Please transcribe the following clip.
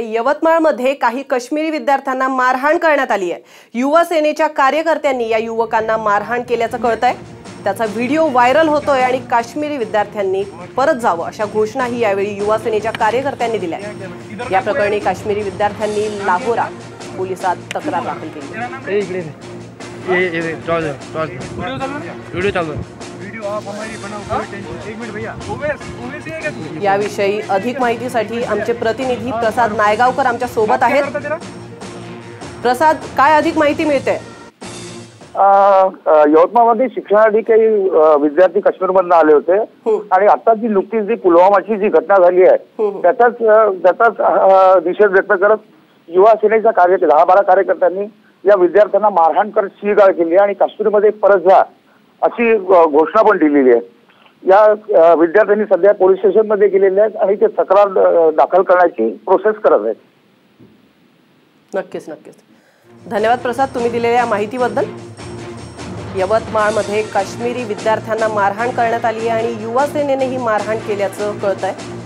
यवतमाळमध्ये काही काश्मीरी विद्यार्थ्यांना मारहाण करण्यात आली आहे. युवा सेनेच्या कार्यकर्त्यांनी या युवकांना मारहाण केल्याचं कळत आहे त्याचा व्हिडिओ व्हायरल होतोय आणि काश्मीरी विद्यार्थ्यांनी परत जावं अशा घोषणाही यावेळी युवा सेनेच्या कार्यकर्त्यांनी दिल्या या प्रकरणी काश्मीरी विद्यार्थ्यांनी लाहोरा पोलिसात तक्रार दाखल केली. ये ये ये टॉर्च दे, टॉर्च दे. व्हिडिओ चालू. याविषयी अधिक माहितीसाठी आमचे प्रतिनिधी प्रसाद नायगावकर आमच्यासोबत आहेत. प्रसाद काय अधिक माहिती मिळते? यवतमाळमध्ये शिक्षणासाठी काही विद्यार्थी काश्मीरमधून आले होते. आणि आता जी नुकतीच जी पुलवामाची जी घटना झाली आहे त्याचाच अ, त्याचाच अ, निषेध व्यक्त करत युवा सेनेच्या कार्य दहा बारा कार्यकर्त्यांनी या विद्यार्थ्यांना मारहाण करत शिगाळ केली आणि काश्मीरमध्ये परत जा अशी घोषणा पण दिलेली आहे. या विद्यार्थ्यांनी सध्या पोलीस स्टेशनमध्ये गेलेले आहेत आणि ते तक्रार दाखल करण्याची प्रोसेस करत आहेत. नक्कीच नक्कीच. धन्यवाद प्रसाद तुम्ही दिलेल्या माहितीबद्दल. यवतमाळमध्ये काश्मीरी विद्यार्थ्यांना मारहाण करण्यात आली आहे आणि युवा सेनेने ही मारहाण केल्याचं कळत आहे